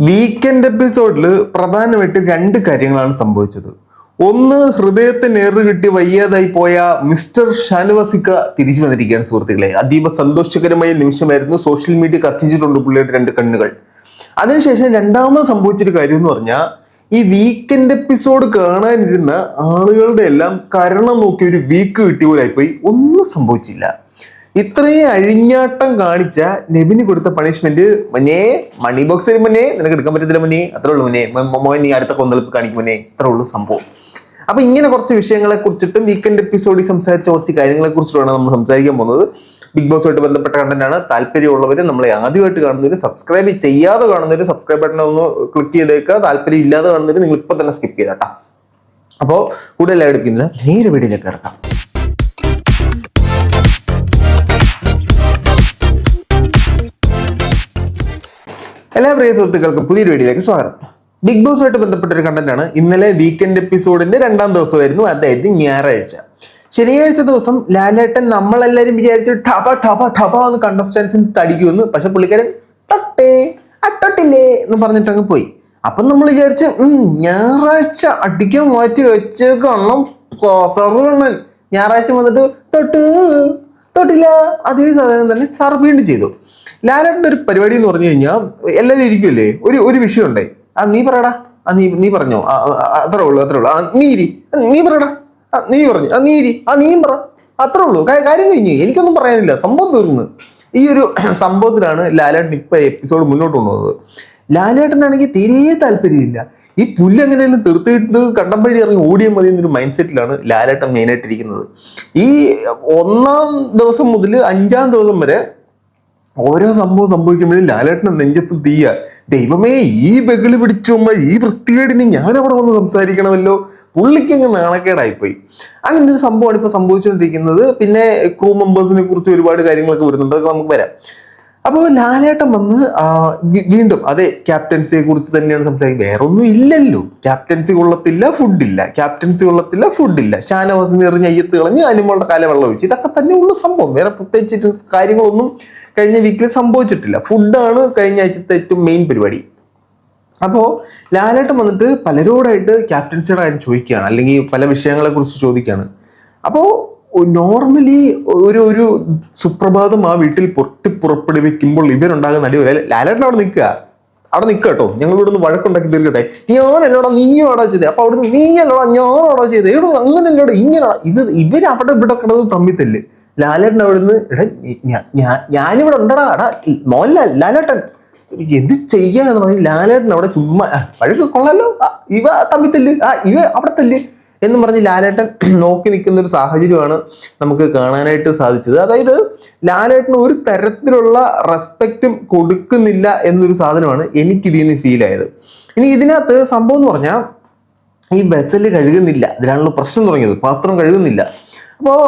Weekend എപ്പിസോഡിൽ പ്രധാനമായിട്ട് രണ്ട് കാര്യങ്ങളാണ് സംഭവിച്ചത്. ഒന്ന് ഹൃദയത്തിന് ഏറ് കിട്ടി വയ്യാതായി പോയ മിസ്റ്റർ ഷാനവാസിക്ക തിരിച്ചു വന്നിരിക്കുകയാണ് സുഹൃത്തുക്കളെ. അതീവ സന്തോഷകരമായ നിമിഷമായിരുന്നു സോഷ്യൽ മീഡിയ കത്തിച്ചിട്ടുണ്ട് പുള്ളിയുടെ രണ്ട് കണ്ണുകൾ. അതിനുശേഷം രണ്ടാമത് സംഭവിച്ചൊരു കാര്യം എന്ന് പറഞ്ഞാൽ ഈ വീക്കെൻഡ് എപ്പിസോഡ് കാണാനിരുന്ന ആളുകളുടെ എല്ലാം കരണം നോക്കി ഒരു വീക്ക് കിട്ടിയ പോലെ ആയിപ്പോയി. ഒന്നും സംഭവിച്ചില്ല. ഇത്രയും അഴിഞ്ഞാട്ടം കാണിച്ച നെബിന് കൊടുത്ത പണിഷ്മെന്റ് മനെ മണി ബോക്സിൽ മുന്നേ നിനക്ക് എടുക്കാൻ പറ്റത്തില്ല മുന്നേ അത്രേ ഉള്ളൂ മുന്നേ മോൻ നീ അടുത്ത കൊന്തളിപ്പ് കാണിക്കും മുന്നേ ഇത്രേ ഉള്ളൂ സംഭവം. അപ്പൊ ഇങ്ങനെ കുറച്ച് വിഷയങ്ങളെ കുറിച്ചിട്ടും വീക്കെൻഡ് എപ്പിസോഡിൽ സംസാരിച്ച കുറച്ച് കാര്യങ്ങളെ കുറിച്ചിട്ടാണ് നമ്മൾ സംസാരിക്കാൻ പോകുന്നത്. ബിഗ് ബോസുമായിട്ട് ബന്ധപ്പെട്ട കണ്ടന്റ് ആണ്. താല്പര്യമുള്ളവർ നമ്മളെ ആദ്യമായിട്ട് കാണുന്നവർ സബ്സ്ക്രൈബ് ചെയ്യാതെ കാണുന്നവർ സബ്സ്ക്രൈബ് ബട്ടൺ ഒന്ന് ക്ലിക്ക് ചെയ്തേക്കുക. താല്പര്യം ഇല്ലാതെ കാണുന്നവർ നിങ്ങൾ ഇപ്പൊ തന്നെ സ്കിപ്പ് ചെയ്തേട്ടാ. അപ്പോൾ കൂടുതലായിട്ട് നേരെ വീടിലേക്ക് കിടക്കാം. എല്ലാ പ്രിയ സുഹൃത്തുക്കൾക്കും പുതിയൊരു വീഡിയോയിലേക്ക് സ്വാഗതം. ബിഗ് ബോസുമായിട്ട് ബന്ധപ്പെട്ട ഒരു കണ്ടന്റ് ആണ്. ഇന്നലെ വീക്കെൻഡ് എപ്പിസോഡിന്റെ രണ്ടാം ദിവസമായിരുന്നു അതായത് ഞായറാഴ്ച. ശനിയാഴ്ച ദിവസം ലാലേട്ടൻ നമ്മളെല്ലാരും വിചാരിച്ചു ടപ ടപ ടപ എന്ന് കണ്ടസ്റ്റൻസിന് തടിക്കുമെന്ന്. പക്ഷെ പുള്ളിക്കാരൻ തട്ടേ അട്ടട്ടില്ലേ എന്ന് പറഞ്ഞിട്ട് അങ്ങ് പോയി. അപ്പം നമ്മൾ വിചാരിച്ച് ഞായറാഴ്ച അടിക്കാൻ മാറ്റി വെച്ചേക്കണം കൊസറുണ്ണൻ ഞായറാഴ്ച വന്നിട്ട് തൊട്ട് തൊട്ടില്ല. അതേ സാധനം തന്നെ സാർ വീണ്ടും ചെയ്തു. ലാലേട്ടന്റെ ഒരു പരിപാടി എന്ന് പറഞ്ഞു കഴിഞ്ഞാൽ എല്ലാവരും ഇരിക്കുമല്ലേ ഒരു ഒരു വിഷയം ഉണ്ടായി ആ നീ പറയടാ. ആ നീ നീ പറഞ്ഞോ. അത്രേ ഉള്ളൂ അത്രേ ഉള്ളൂ. ആ നീ ഇരി. നീ പറയടാ. ആ, നീ പറഞ്ഞു. ആ നീ ഇരി. ആ നീയും പറ. അത്രേ ഉള്ളൂ. കാര്യം കഴിഞ്ഞു എനിക്കൊന്നും പറയാനില്ല. സംഭവം തീർന്നു. ഈ ഒരു സംഭവത്തിലാണ് ലാലേട്ടൻ ഇപ്പൊ എപ്പിസോഡ് മുന്നോട്ട് കൊണ്ടുപോകുന്നത്. ലാലേട്ടനാണെങ്കിൽ തീരെ താല്പര്യമില്ല. ഈ പുല്ല് എങ്ങനെയാലും തീർത്തിട്ട് കണ്ടമ്പഴി ഇറങ്ങി ഓടിയാൽ മതി എന്നൊരു മൈൻഡ് സെറ്റിലാണ് ലാലേട്ടൻ മെയിനായിട്ടിരിക്കുന്നത് ഈ ഒന്നാം ദിവസം മുതൽ അഞ്ചാം ദിവസം വരെ ഓരോ സംഭവം സംഭവിക്കുമ്പോഴും ലാലേട്ടൻ നെഞ്ചത്ത് തീയ. ദൈവമേ ഈ ബഗിളി പിടിച്ചുമ്മ ഈ വൃത്തികേടിന് ഞാൻ അവിടെ വന്ന് സംസാരിക്കണമല്ലോ. പുള്ളിക്ക് അങ്ങ് നാണക്കേടായിപ്പോയി. അങ്ങനെ ഒരു സംഭവമാണ് ഇപ്പൊ സംഭവിച്ചുകൊണ്ടിരിക്കുന്നത്. പിന്നെ ക്രൂ മെമ്പേഴ്സിനെ കുറിച്ച് ഒരുപാട് കാര്യങ്ങളൊക്കെ വരുന്നുണ്ട്. അതൊക്കെ നമുക്ക് വരാം. അപ്പോൾ ലാലേട്ടൻ വന്ന് വീണ്ടും അതെ ക്യാപ്റ്റൻസിയെ കുറിച്ച് തന്നെയാണ് സംസാരിക്കുന്നത്. വേറെ ഒന്നും ഇല്ലല്ലോ. ക്യാപ്റ്റൻസി കൊള്ളത്തില്ല ഫുഡില്ല ക്യാപ്റ്റൻസി കൊള്ളത്തില്ല ഫുഡില്ല ഷാനവാസിന് എറിഞ്ഞ് അയ്യത്ത് കളഞ്ഞ് അനിമോളുടെ കാല വെള്ളം ഒഴിച്ച്. ഇതൊക്കെ തന്നെ ഉള്ള സംഭവം. വേറെ പ്രത്യേകിച്ച് കാര്യങ്ങളൊന്നും കഴിഞ്ഞ വീക്കിൽ സംഭവിച്ചിട്ടില്ല. ഫുഡാണ് കഴിഞ്ഞ ആഴ്ചത്തെ ഏറ്റവും മെയിൻ പരിപാടി. അപ്പോൾ ലാലേട്ടൻ വന്നിട്ട് പലരോടായിട്ട് ക്യാപ്റ്റൻസിയുടെ കാര്യം ചോദിക്കുകയാണ്. അല്ലെങ്കിൽ പല വിഷയങ്ങളെ കുറിച്ച് ചോദിക്കുകയാണ്. അപ്പോൾ നോർമലി ഒരു ഒരു സുപ്രഭാതം ആ വീട്ടിൽ പൊട്ടി പുറപ്പെടുവിക്കുമ്പോൾ ഇവരുണ്ടാകുന്ന അടിപൊളി ലാലേട്ടൻ അവിടെ നിൽക്കുക. അവിടെ നിൽക്കുക കേട്ടോ. ഞങ്ങൾ ഇവിടെ നിന്ന് വഴക്കുണ്ടാക്കി തീർക്കട്ടെ. ഞാൻ ഞാനല്ലോടാ നീയും അവിടെ ചെയ്തേ. അപ്പൊ അവിടെ നീ അല്ലോടാ ഞാനോടാ ചെയ്തേ. അങ്ങനെ അങ്ങനല്ലോടാ ഇങ്ങനെടാ. ഇത് ഇവർ അവിടെ ഇവിടെ കിടന്ന് തമ്മിത്തല്ല് ലാലേട്ടൻ അവിടെ എടാ ഞാനിവിടെ ഉണ്ടടാ എടാ മോഹൻലാൽ ലാലേട്ടൻ. എന്ത് ചെയ്യാന്ന് പറഞ്ഞ് ലാലേട്ടൻ അവിടെ ചുമ്മാ വഴക്ക് കൊള്ളാലോ. ഇവ തമ്മിത്തല്ല് ആ ഇവ അവിടെ തല്ല്. എന്ന് പറഞ്ഞ് ലാലേട്ടൻ നോക്കി നിൽക്കുന്ന ഒരു സാഹചര്യമാണ് നമുക്ക് കാണാനായിട്ട് സാധിച്ചത്. അതായത് ലാലേട്ടന് ഒരു തരത്തിലുള്ള റെസ്പെക്റ്റും കൊടുക്കുന്നില്ല എന്നൊരു സാധനമാണ് എനിക്ക് ഇതിൽ നിന്ന് ഫീൽ ആയത്. ഇനി ഇതിനകത്ത് സംഭവം എന്ന് പറഞ്ഞാൽ ഈ ബസ്സിൽ കഴുകുന്നില്ല. ഇതിലാണല്ലോ പ്രശ്നം തുടങ്ങിയത്. പാത്രം കഴുകുന്നില്ല. അപ്പോൾ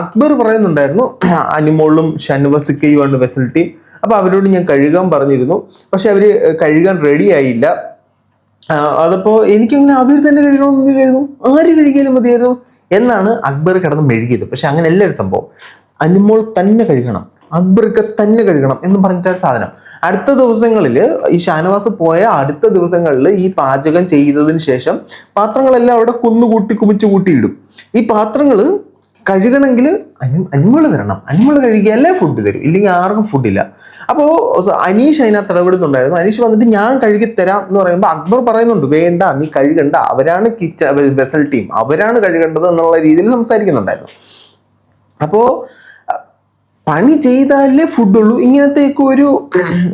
അക്ബർ പറയുന്നുണ്ടായിരുന്നു അനിമോളും ഷൻവസിക്കയുമാണ് വെസൽ ടീം അപ്പോൾ അവരോട് ഞാൻ കഴുകാൻ പറഞ്ഞിരുന്നു. പക്ഷെ അവർ കഴുകാൻ റെഡി ആയില്ല. ആ, അതപ്പോ എനിക്കങ്ങനെ അവർ തന്നെ കഴുകണമെന്നില്ലായിരുന്നു ആര് കഴിക്കാലും മതിയായിരുന്നു എന്നാണ് അക്ബർ കിടന്ന് മെഴുകിയത്. പക്ഷെ അങ്ങനെയല്ല ഒരു സംഭവം. അനുമോൾ തന്നെ കഴിക്കണം അക്ബർക്ക് തന്നെ കഴിക്കണം എന്ന് പറഞ്ഞിട്ടാണ് സാധനം. അടുത്ത ദിവസങ്ങളിൽ ഈ ഷാനവാസ് പോയ അടുത്ത ദിവസങ്ങളിൽ ഈ പാചകം ചെയ്തതിന് ശേഷം പാത്രങ്ങളെല്ലാം അവിടെ കുന്നുകൂട്ടി കുമിച്ചു കൂട്ടിയിടും. ഈ പാത്രങ്ങൾ കഴുകണമെങ്കിൽ അനി അനിമൾ വരണം. അനിമൾ കഴുകിയാലേ ഫുഡ് തരും. ഇല്ലെങ്കിൽ ആർക്കും ഫുഡില്ല അപ്പോൾ അനീഷ് അതിനകത്ത് ഇടപെടുന്നുണ്ടായിരുന്നു. അനീഷ് വന്നിട്ട് ഞാൻ കഴുകി തരാം എന്ന് പറയുമ്പോൾ അക്ബർ പറയുന്നുണ്ട് വേണ്ട നീ കഴുകണ്ട. അവരാണ് കിച്ചൺ വെസൽ ടീം. അവരാണ് കഴുകേണ്ടത് എന്നുള്ള രീതിയിൽ സംസാരിക്കുന്നുണ്ടായിരുന്നു. അപ്പോൾ പണി ചെയ്താലേ ഫുഡുള്ളൂ. ഇങ്ങനത്തെയൊക്കെ ഒരു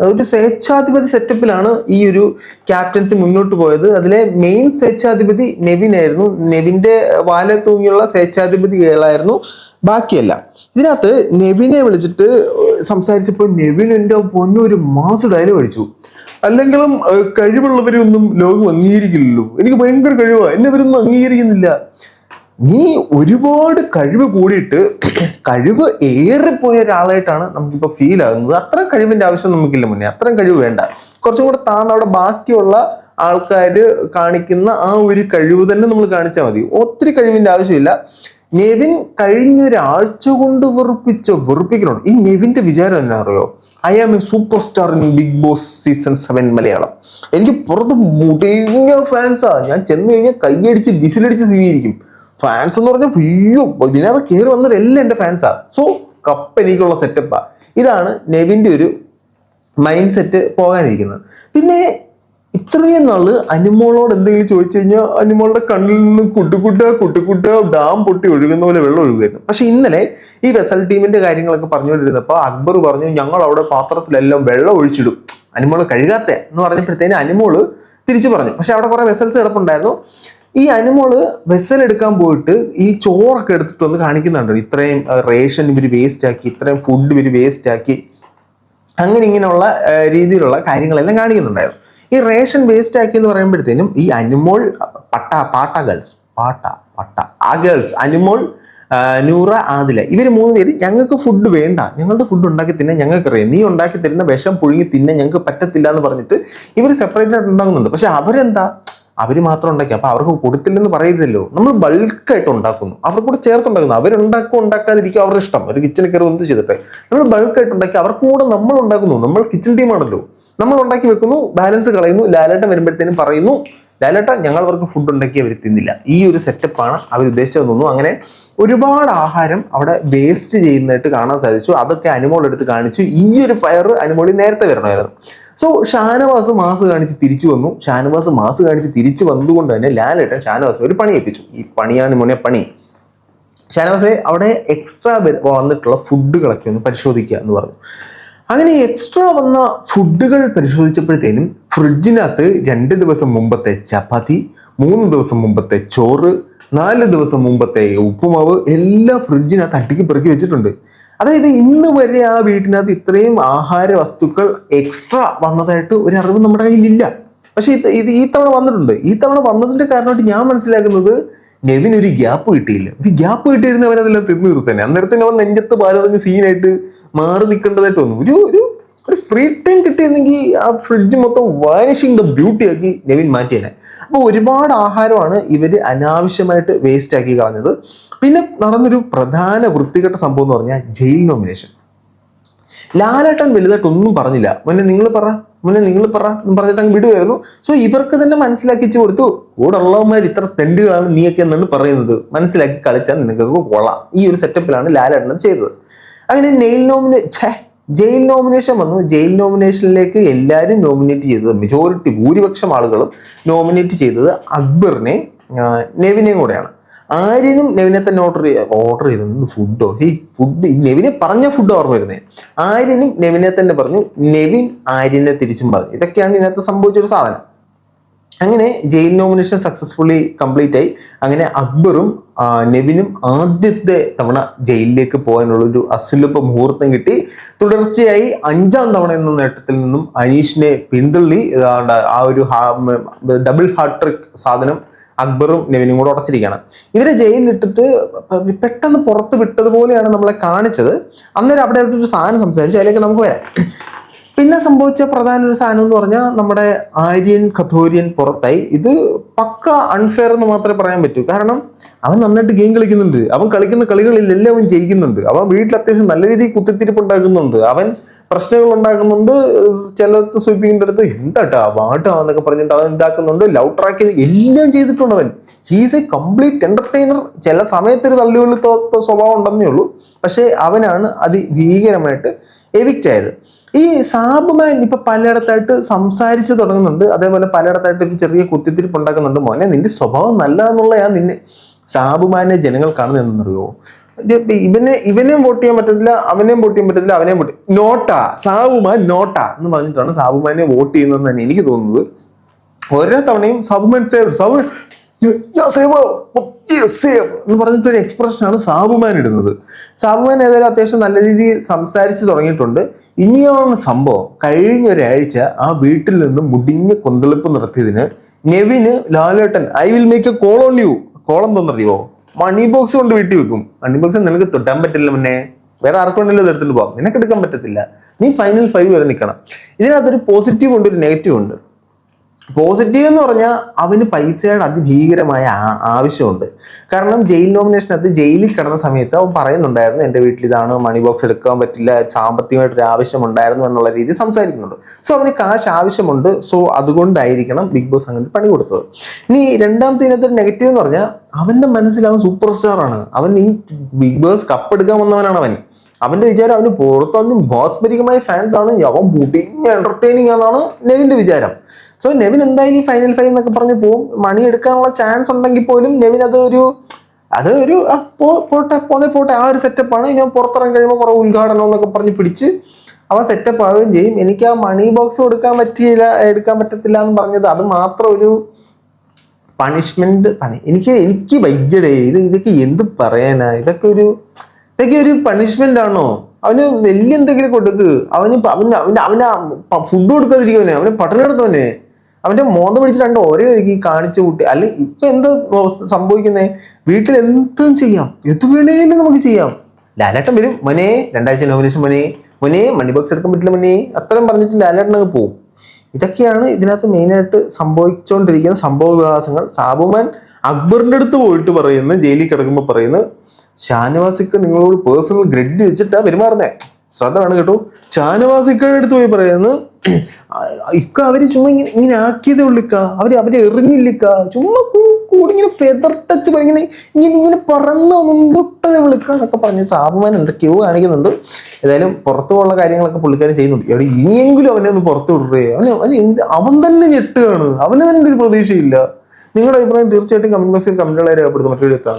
ഒരു സ്വേച്ഛാധിപതി സെറ്റപ്പിലാണ് ഈ ഒരു ക്യാപ്റ്റൻസി മുന്നോട്ട് പോയത്. അതിലെ മെയിൻ സ്വേച്ഛാധിപതി നെവിൻ ആയിരുന്നു. നെവിന്റെ വാല തൂങ്ങിയുള്ള സ്വേച്ഛാധിപതികളായിരുന്നു ബാക്കിയല്ല. ഇതിനകത്ത് നെവിനെ വിളിച്ചിട്ട് സംസാരിച്ചപ്പോൾ നെവിൻ എന്റെ പൊന്നൊരു മാസ് ഡയലോഗ് അടിച്ചു. അല്ലെങ്കിലും കഴിവുള്ളവരെയൊന്നും ലോകം അംഗീകരിക്കില്ലല്ലോ. എനിക്ക് ഭയങ്കര കഴിവാണ് എന്നെ ഇവരൊന്നും അംഗീകരിക്കുന്നില്ല. നീ ഒരുപാട് കഴിവ് കൂടിയിട്ട് കഴിവ് ഏറിപ്പോയ ഒരാളായിട്ടാണ് നമുക്കിപ്പോൾ ഫീൽ ആകുന്നത്. അത്രയും കഴിവിന്റെ ആവശ്യം നമുക്കില്ല മുന്നേ. അത്രയും കഴിവ് വേണ്ട. കുറച്ചും കൂടെ താൻ അവിടെ ബാക്കിയുള്ള ആൾക്കാർ കാണിക്കുന്ന ആ ഒരു കഴിവ് തന്നെ നമ്മൾ കാണിച്ചാൽ മതി. ഒത്തിരി കഴിവിന്റെ ആവശ്യമില്ല. നെവിൻ കഴിഞ്ഞ ഒരാഴ്ച കൊണ്ട് വെറുപ്പിച്ച വെറുപ്പിക്കുന്നുണ്ട് ഈ നെവിന്റെ വിചാരം എന്നാ അറിയോ I am a superstar in Bigg Boss season seven Malayalam. എനിക്ക് പുറത്ത് മുടിഞ്ഞ ഫാൻസാ ഞാൻ ചെന്ന് കഴിഞ്ഞാൽ കൈയടിച്ച് വിസിലടിച്ച് സ്വീകരിക്കും. ഫാൻസ് എന്ന് പറഞ്ഞാൽ അയ്യോ ഇതിനകത്ത് കയറി എല്ലാം എന്റെ ഫാൻസാ സോ കപ്പ് എനിക്കുള്ള സെറ്റപ്പാ ഇതാണ് നെവിന്റെ ഒരു മൈൻഡ് സെറ്റ് പോകാനിരിക്കുന്നത്. പിന്നെ ഇത്രയും നാൾ അനിമോളോട് എന്തെങ്കിലും ചോദിച്ചു കഴിഞ്ഞാൽ അനിമോളുടെ കണ്ണിൽ നിന്ന് കുട്ടിക്കുട്ട കുട്ടിക്കുട്ട ഡാം പൊട്ടി ഒഴുകുന്ന പോലെ വെള്ളം ഒഴുകുമായിരുന്നു പക്ഷെ ഇന്നലെ ഈ വെസൽ ടീമിന്റെ കാര്യങ്ങളൊക്കെ പറഞ്ഞുകൊണ്ടിരുന്നപ്പോൾ അക്ബർ പറഞ്ഞു ഞങ്ങൾ അവിടെ പാത്രത്തിലെല്ലാം വെള്ളം ഒഴിച്ചിടും. അനിമോൾ കഴുകാത്ത. എന്ന് പറഞ്ഞപ്പോഴത്തേന് അനിമോൾ തിരിച്ചു പറഞ്ഞു. പക്ഷെ അവിടെ കുറെ വെസൽസ് കിടപ്പുണ്ടായിരുന്നു. ഈ അനിമോൾ വെസൽ എടുക്കാൻ പോയിട്ട് ഈ ചോറൊക്കെ എടുത്തിട്ട് വന്ന് കാണിക്കുന്നുണ്ട് ഇത്രയും റേഷൻ ഇവർ വേസ്റ്റ് ആക്കി ഇത്രയും ഫുഡ് ഇവർ വേസ്റ്റ് ആക്കി. അങ്ങനെ ഇങ്ങനെയുള്ള രീതിയിലുള്ള കാര്യങ്ങളെല്ലാം കാണിക്കുന്നുണ്ടായിരുന്നു. ഈ റേഷൻ വേസ്റ്റ് ആക്കി എന്ന് പറയുമ്പോഴത്തേനും ഈ അനിമോൾ പട്ട പാട്ട ഗേൾസ് പാട്ട പട്ട ആ ഗേൾസ് അനിമോൾ നൂറ ആദില ഇവർ മൂന്ന് പേര് ഞങ്ങൾക്ക് ഫുഡ് വേണ്ട. ഞങ്ങളുടെ ഫുഡ് ഉണ്ടാക്കി തിന്നാൻ ഞങ്ങൾക്കറിയാം. നീ ഉണ്ടാക്കി തരുന്ന വിഷം പുഴുങ്ങി തിന്നാൻ ഞങ്ങൾക്ക് പറ്റത്തില്ല എന്ന് പറഞ്ഞിട്ട് ഇവർ സെപ്പറേറ്റ് ആയിട്ട് ഉണ്ടാകുന്നുണ്ട്. പക്ഷെ അവരെന്താ? അവർ മാത്രം ഉണ്ടാക്കി. അപ്പൊ അവർക്ക് കൊടുത്തില്ലെന്ന് പറയരുതല്ലോ. നമ്മൾ ബൾക്കായിട്ട് ഉണ്ടാക്കുന്നു. അവർക്ക് കൂടെ ചേർത്തുണ്ടാക്കുന്നു. അവരുണ്ടാക്കും ഉണ്ടാക്കാതിരിക്കും അവരുടെ ഇഷ്ടം. ഒരു കിച്ചണിൽ കയറി എന്ത് ചെയ്തിട്ടെ? നമ്മൾ ബൾക്കായിട്ട് ഉണ്ടാക്കി അവർക്കും കൂടെ നമ്മൾ ഉണ്ടാക്കുന്നു. നമ്മൾ കിച്ചൺ ടീമാണല്ലോ നമ്മൾ ഉണ്ടാക്കി വെക്കുന്നു ബാലൻസ് കളയുന്നു ലാലേട്ടൻ വരുമ്പോഴത്തേനും പറയുന്നു ലാലേട്ട ഞങ്ങൾ അവർക്ക് ഫുഡ് ഉണ്ടാക്കി അവർ തിന്നില്ല. ഈ ഒരു സെറ്റപ്പാണ് അവർ ഉദ്ദേശിച്ചത് തോന്നുന്നു. അങ്ങനെ ഒരുപാട് ആഹാരം അവിടെ വേസ്റ്റ് ചെയ്യുന്നതായിട്ട് കാണാൻ സാധിച്ചു. അതൊക്കെ അനുമോൾ എടുത്ത് കാണിച്ചു. ഈ ഒരു ഫയർ അനുമോളി നേരത്തെ വരണമായിരുന്നു. സോ ഷാനവാസ് മാസ് കാണിച്ച് തിരിച്ചു വന്നു. ഷാനവാസ് മാസ് കാണിച്ച് തിരിച്ചു വന്നുകൊണ്ട് തന്നെ ലാലേട്ടൻ ഷാനവാസ് ഒരു പണി ഏൽപ്പിച്ചു. ഈ പണിയാണ് മോനെ പണി. ഷാനവാസെ അവിടെ എക്സ്ട്രാ വന്നിട്ടുള്ള ഫുഡുകളൊക്കെ ഒന്ന് പരിശോധിക്കുക എന്ന് പറഞ്ഞു. അങ്ങനെ എക്സ്ട്രാ വന്ന ഫുഡുകൾ പരിശോധിച്ചപ്പോഴത്തേനും ഫ്രിഡ്ജിനകത്ത് രണ്ട് ദിവസം മുമ്പത്തെ ചപ്പാത്തി മൂന്ന് ദിവസം മുമ്പത്തെ ചോറ് നാല് ദിവസം മുമ്പത്തെ ഉപ്പുമാവ് എല്ലാ ഫ്രിഡ്ജിനകത്ത് അട്ടിക്ക് പെറുക്കി വെച്ചിട്ടുണ്ട്. അതായത് ഇന്ന് വരെ ആ വീട്ടിനകത്ത് ഇത്രയും ആഹാര വസ്തുക്കൾ എക്സ്ട്രാ വന്നതായിട്ട് ഒരു അറിവ് നമ്മുടെ കയ്യിലില്ല. പക്ഷേ ഇത് ഈ തവണ വന്നിട്ടുണ്ട്. ഈ തവണ വന്നതിന്റെ കാരണമായിട്ട് ഞാൻ മനസ്സിലാക്കുന്നത് നെവിൻ ഒരു ഗ്യാപ്പ് കിട്ടിയില്ല. ഒരു ഗ്യാപ്പ് കിട്ടിയിരുന്നവൻ അതെല്ലാം തിന്നു തീർത്തന്നെ അന്നേരത്തിന് അവൻ നെഞ്ചത്ത് പാലറിഞ്ഞ് സീനായിട്ട് മാറി നിൽക്കേണ്ടതായിട്ട് വന്നു. ഒരു ഒരു ഒരു ഫ്രീ ടൈം കിട്ടിയിരുന്നെങ്കിൽ ആ ഫ്രിഡ്ജ് മൊത്തം വാനിഷിങ് ദ ബ്യൂട്ടി ആക്കി നെവിൻ മാറ്റിയേനെ. അപ്പോൾ ഒരുപാട് ആഹാരമാണ് ഇവർ അനാവശ്യമായിട്ട് വേസ്റ്റ് ആക്കി കളഞ്ഞത്. പിന്നെ നടന്നൊരു പ്രധാന വൃത്തികെട്ട സംഭവം എന്ന് പറഞ്ഞാൽ ജയിൽ നോമിനേഷൻ ലാലേട്ടൻ വലുതായിട്ടൊന്നും പറഞ്ഞില്ല. മുന്നേ നിങ്ങൾ പറ മുന്നേ നിങ്ങൾ പറ എന്ന് പറഞ്ഞിട്ട് അങ്ങ് വിടുവായിരുന്നു. സോ ഇവർക്ക് തന്നെ മനസ്സിലാക്കിച്ച് കൊടുത്തു. കൂടെ ഉള്ളവന്മാർ ഇത്ര തെണ്ടുകളാണ് നീയൊക്കെ എന്നാണ് പറയുന്നത്. മനസ്സിലാക്കി കളിച്ചാൽ നിനക്കൊക്കെ കൊള്ളാം. ഈ ഒരു സെറ്റപ്പിലാണ് ലാലേട്ടൻ ചെയ്തത്. അങ്ങനെ നെയിൽ നോമിന് ഛേ ജയിൽ നോമിനേഷൻ വന്നു. ജയിൽ നോമിനേഷനിലേക്ക് എല്ലാവരും നോമിനേറ്റ് ചെയ്തത് മെജോറിറ്റി ഭൂരിപക്ഷം ആളുകളും നോമിനേറ്റ് ചെയ്തത് അക്ബറിനെ നെവിനെയും കൂടെയാണ്. ആര്യനും നെവിനെ തന്നെ ഓർഡർ ഓർഡർ ചെയ്തത് ഫുഡോ ഈ ഫുഡ് ഈ നെവിനെ പറഞ്ഞ ഫുഡ് ഓർമ്മ വരുന്നത് ആര്യനും നെവിനെ തന്നെ പറഞ്ഞു നെവിൻ ആര്യനെ തിരിച്ചും പറഞ്ഞു. ഇതൊക്കെയാണ് ഇതിനകത്ത് സംഭവിച്ചൊരു സാധനം. അങ്ങനെ ജയിൽ നോമിനേഷൻ സക്സസ്ഫുള്ളി കംപ്ലീറ്റ് ആയി. അങ്ങനെ അക്ബറും നെവിനും ആദ്യത്തെ തവണ ജയിലിലേക്ക് പോകാനുള്ള ഒരു അസുലഭ മുഹൂർത്തം കിട്ടി. തുടർച്ചയായി അഞ്ചാം തവണ എന്ന നേട്ടത്തിൽ നിന്നും അനീഷിനെ പിന്തള്ളി. ആ ഒരു ഡബിൾ ഹാർട്ട് സാധനം അക്ബറും നെവിനും കൂടെ ഉടച്ചിരിക്കുകയാണ്. ഇവരെ ജയിലിലിട്ടിട്ട് പെട്ടെന്ന് പുറത്ത് വിട്ടതുപോലെയാണ് നമ്മളെ കാണിച്ചത്. അന്നേരം അവിടെ ഒരു സാധനം സംസാരിച്ചു അതിലേക്ക് നമുക്ക് വരാം. പിന്നെ സംഭവിച്ച പ്രധാന ഒരു സാധനം എന്ന് പറഞ്ഞാൽ നമ്മുടെ ആര്യൻ കഥോരിയൻ പുറത്തായി. ഇത് പക്ക അൺഫെയർ എന്ന് മാത്രമേ പറയാൻ പറ്റൂ. കാരണം അവൻ നന്നായിട്ട് ഗെയിം കളിക്കുന്നുണ്ട്. അവൻ കളിക്കുന്ന കളികളിലെല്ലാം അവൻ ജയിക്കുന്നുണ്ട്. അവൻ വീട്ടിൽ അത്യാവശ്യം നല്ല രീതിയിൽ കുത്തിത്തിരിപ്പ് ഉണ്ടാക്കുന്നുണ്ട് അവൻ പ്രശ്നങ്ങൾ ഉണ്ടാക്കുന്നുണ്ട്. ചിലത്ത് സ്വീപ്പിങ്ങിന്റെ അടുത്ത് എന്താട്ടാ വാട്ടാ എന്നൊക്കെ പറഞ്ഞിട്ട് അവൻ ഇതാക്കുന്നുണ്ട്. ലവ് ട്രാക്ക് എല്ലാം ചെയ്തിട്ടുണ്ട് അവൻ. ഹീസ് എ കംപ്ലീറ്റ് എന്റർടൈനർ ചില സമയത്ത് ഒരു തള്ളിയുള്ളി സ്വഭാവം ഉണ്ടെന്നേ ഉള്ളൂ. പക്ഷേ അവനാണ് അതിഭീകരമായിട്ട് എവിക്റ്റ് ആയത്. ഈ സാബുമാൻ ഇപ്പൊ പലയിടത്തായിട്ട് സംസാരിച്ച് തുടങ്ങുന്നുണ്ട്. അതേപോലെ പലയിടത്തായിട്ട് ഒരു ചെറിയ കുത്തിത്തിരിപ്പ് ഉണ്ടാക്കുന്നുണ്ട്. മോനെ നിന്റെ സ്വഭാവം നല്ലതെന്നുള്ള ഞാൻ നിന്നെ സാബുമാനെ ജനങ്ങൾ കാണുന്നത് എന്തെന്നറിയോ? ഇവനെ ഇവനെയും വോട്ട് ചെയ്യാൻ പറ്റത്തില്ല അവനെയും വോട്ട് ചെയ്യാൻ പറ്റത്തില്ല അവനെയും വോട്ട് നോട്ടാ സാബുമാൻ നോട്ടാ എന്ന് പറഞ്ഞിട്ടാണ് സാബുമാനെ വോട്ട് ചെയ്യുന്നതെന്ന് തന്നെ എനിക്ക് തോന്നുന്നത്. ഓരോ തവണയും സാബുമാൻ സേവ് സാബുമാൻ എന്ന് പറഞ്ഞിട്ട് ഒരു എക്സ്പ്രഷനാണ് സാബുമാൻ ഇടുന്നത്. സാബുമാൻ ഏതായാലും അത്യാവശ്യം നല്ല രീതിയിൽ സംസാരിച്ച് തുടങ്ങിയിട്ടുണ്ട്. ഇനിയാണ് സംഭവം കഴിഞ്ഞ ഒരാഴ്ച ആ വീട്ടിൽ നിന്ന് മുടിഞ്ഞ കൊന്തളിപ്പ് നടത്തിയതിന് നെവിന് ലാലേട്ടൻ I will make a call on you column തന്നറിയോ? മണി ബോക്സ് കൊണ്ട് വീട്ടിൽ വെക്കും. മണി ബോക്സ് നിനക്ക് തൊട്ടാൻ പറ്റില്ല മുന്നേ വേറെ ആർക്കുണ്ടെങ്കിലും എടുത്തിട്ട് പോകാം നിനക്ക് എടുക്കാൻ പറ്റത്തില്ല. നീ ഫൈനൽ ഫൈവ് വരെ നിൽക്കണം ഇതിനകത്തൊരു പോസിറ്റീവ് ഉണ്ട് ഒരു നെഗറ്റീവ് ഉണ്ട്. പോസിറ്റീവ് എന്ന് പറഞ്ഞാൽ അവന് പൈസയുടെ അതിഭീകരമായ ആവശ്യമുണ്ട്. കാരണം ജയിൽ നോമിനേഷനകത്ത് ജയിലിൽ കിടന്ന സമയത്ത് അവൻ പറയുന്നുണ്ടായിരുന്നു എന്റെ വീട്ടിൽ ഇതാണ് മണി ബോക്സ് എടുക്കാൻ പറ്റില്ല സാമ്പത്തികമായിട്ടൊരു ആവശ്യമുണ്ടായിരുന്നു എന്നുള്ള രീതിയിൽ സംസാരിക്കുന്നുണ്ട്. സോ അവന് കാശ് ആവശ്യമുണ്ട്. സോ അതുകൊണ്ടായിരിക്കണം ബിഗ് ബോസ് അങ്ങനെ പണി കൊടുത്തത്. ഇനി രണ്ടാമത്തെ ഇതിനകത്ത് നെഗറ്റീവ് എന്ന് പറഞ്ഞാൽ അവന്റെ മനസ്സിൽ അവൻ സൂപ്പർ സ്റ്റാറാണ് അവൻ ഈ ബിഗ് ബോസ് കപ്പെടുക്കാൻ വന്നവനാണ് അവൻ. അവന്റെ വിചാരം അവന് പുറത്തൊന്നും ഭാസ്മരികമായ ഫാൻസ് ആണ്. അവൻ ബൂട്ടിങ് എന്റർടൈനിങ് ആണെന്നാണ് നെവിന്റെ വിചാരം. സോ നെവിൻ എന്തായാലും ഈ ഫൈനൽ ഫൈവ് എന്നൊക്കെ പറഞ്ഞ് പോവും. മണി എടുക്കാനുള്ള ചാൻസ് ഉണ്ടെങ്കിൽ പോലും നെവിൻ അത് ഒരു അത് ഒരു പോട്ടെ പോന്നെ പോട്ടെ. ആ ഒരു സെറ്റപ്പാണ് ഇനി പുറത്തിറങ്ങി കഴിയുമ്പോൾ കുറെ ഉദ്ഘാടനം എന്നൊക്കെ പറഞ്ഞ് പിടിച്ച് അവൻ സെറ്റപ്പ് ആവുകയും ചെയ്യും. എനിക്ക് ആ മണി ബോക്സ് കൊടുക്കാൻ പറ്റിയില്ല എടുക്കാൻ പറ്റത്തില്ല എന്ന് പറഞ്ഞത് അത് മാത്രം ഒരു പണിഷ്മെന്റ് പണി. എനിക്ക് എനിക്ക് വൈകിയടേ. ഇത് ഇതൊക്കെ എന്ത് പറയാനാ? ഇതൊക്കെ ഒരു ഇതൊക്കെ ഒരു പണിഷ്മെന്റ് ആണോ? അവന് വലിയ എന്തെങ്കിലും കൊടുക്ക്. അവന് അവന് അവന് ഫുഡ് കൊടുക്കാതിരിക്കവനെ. അവന് പട്ടണം എടുത്തവനെ അവന്റെ മോന്ത പിടിച്ച് രണ്ട് ഓരോ ഒരുക്കി കാണിച്ചു കൂട്ടി. അല്ലെ ഇപ്പൊ എന്താ സംഭവിക്കുന്നേ? വീട്ടിൽ എന്തും ചെയ്യാം. എത്തു വേണേലും നമുക്ക് ചെയ്യാം. ലാലേട്ടൻ വരും. മനെ രണ്ടാഴ്ച നോമിനേഷൻ മനെ. മനെ മണി ബോക്സ് എടുക്കാൻ പറ്റില്ല മനെ. അത്രയും പറഞ്ഞിട്ട് ലാലേട്ടൻ അങ്ങ് പോകും ഇതൊക്കെയാണ് ഇതിനകത്ത് മെയിനായിട്ട് സംഭവിച്ചുകൊണ്ടിരിക്കുന്ന സംഭവ വികാസങ്ങൾ. സാബുമാൻ അക്ബറിന്റെ അടുത്ത് പോയിട്ട് പറയുന്നു ജയിലിൽ കിടക്കുമ്പോൾ പറയുന്നു. ഷാനവാസിക്ക് നിങ്ങളോട് പേഴ്സണൽ ഗ്രിഡ് വെച്ചിട്ടാ പെരുമാറുന്നേ. ശ്രദ്ധ വേണം കേട്ടോ. ഷാനവാസിക്കയുടെ അടുത്ത് പോയി പറയുന്നത് ഇക്ക അവർ ചുമ്മാ ഇങ്ങനെ ഇങ്ങനെ ആക്കിയതേ ഉള്ളിക്ക അവർ അവരെ എറിഞ്ഞില്ലിക്ക ചുമ്മാ കൂടി ഇങ്ങനെ ഫെദർ ടച്ച് പോലെ ഇങ്ങനെ ഇങ്ങനെ ഇങ്ങനെ പറന്ന് തൊട്ടതേ വിളിക്ക എന്നൊക്കെ പറഞ്ഞു സാബുമാൻ എന്തൊക്കെയോ കാണിക്കുന്നുണ്ട്. ഏതായാലും പുറത്തു കാര്യങ്ങളൊക്കെ പുള്ളിക്കാരൻ ചെയ്യുന്നുണ്ട്. എവിടെ ഇനിയെങ്കിലും അവനെ ഒന്ന് പുറത്തു വിടേ അവന് അവന് എന്ത് അവൻ തന്നെ ഞെട്ടുകയാണ്. അവന് തന്നെ ഒരു പ്രതീക്ഷയില്ല. നിങ്ങളുടെ അഭിപ്രായം തീർച്ചയായിട്ടും കമന്റ് ബോക്സിൽ കമന്റുകളെ രേഖപ്പെടുത്തും. മറ്റൊരു എത്താൻ